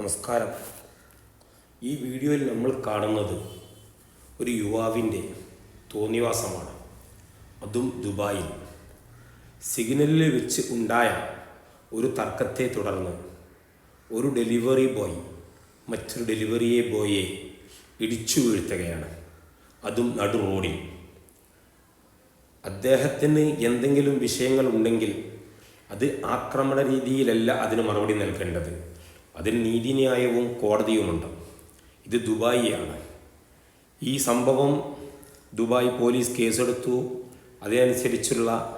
നമസ്കാരം. ഈ വീഡിയോയിൽ നമ്മൾ കാണുന്നത് ഒരു യുവാവിന്റെ തോന്നിവാസമാണ്. അതും ദുബായിൽ. സിഗ്നലിൽ വെച്ച് ഉണ്ടായ ഒരു തർക്കത്തെ തുടർന്ന് ഒരു ഡെലിവറി ബോയ് മറ്റൊരു ഡെലിവറി ബോയെ ഇടിച്ചു വീഴ്ത്തുകയാണ്. അതും നടു റോഡിൽ. അദ്ദേഹത്തിന് എന്തെങ്കിലും വിഷയങ്ങൾ ഉണ്ടെങ്കിൽ അത് ആക്രമണ രീതിയിലല്ല അതിന് മറുപടി നൽകേണ്ടത്. അതിന് നീതിന്യായവും കോടതിയുമുണ്ട്. ഇത് ദുബായിയാണ്. ഈ സംഭവം ദുബായ് പോലീസ് കേസെടുത്തു. അതിനനുസരിച്ചുള്ള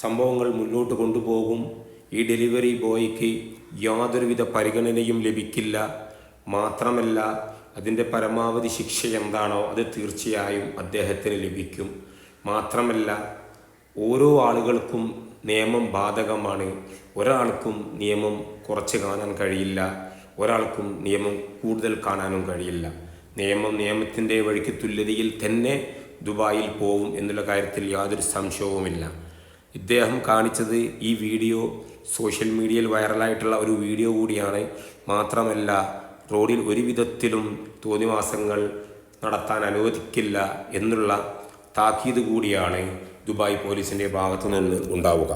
സംഭവങ്ങൾ മുന്നോട്ട് കൊണ്ടുപോകും. ഈ ഡെലിവറി ബോയ്ക്ക് യാതൊരുവിധ പരിഗണനയും ലഭിക്കില്ല. മാത്രമല്ല അതിന്റെ പരമാവധി ശിക്ഷ എന്താണോ അത് തീർച്ചയായും അദ്ദേഹത്തിന് ലഭിക്കും. മാത്രമല്ല ഓരോ ആളുകൾക്കും നിയമം ബാധകമാണ്. ഒരാൾക്കും നിയമം കുറച്ച് കാണാൻ കഴിയില്ല. ഒരാൾക്കും നിയമം കൂടുതൽ കാണാനും കഴിയില്ല. നിയമം നിയമത്തിന്റെ വഴിക്ക് തുല്യതയിൽ തന്നെ ദുബായിൽ പോവും എന്നുള്ള കാര്യത്തിൽ യാതൊരു സംശയവുമില്ല. ഇദ്ദേഹം കാണിച്ചത് ഈ വീഡിയോ സോഷ്യൽ മീഡിയയിൽ വൈറലായിട്ടുള്ള ഒരു വീഡിയോ കൂടിയാണ്. മാത്രമല്ല റോഡിൽ ഒരു വിധത്തിലും തോന്നിവാസങ്ങൾ നടത്താൻ അനുവദിക്കില്ല എന്നുള്ള താക്കീത് കൂടിയാണ് ദുബായ് പോലീസിന്റെ ഭാഗത്തു നിന്ന് ഉണ്ടാവുക.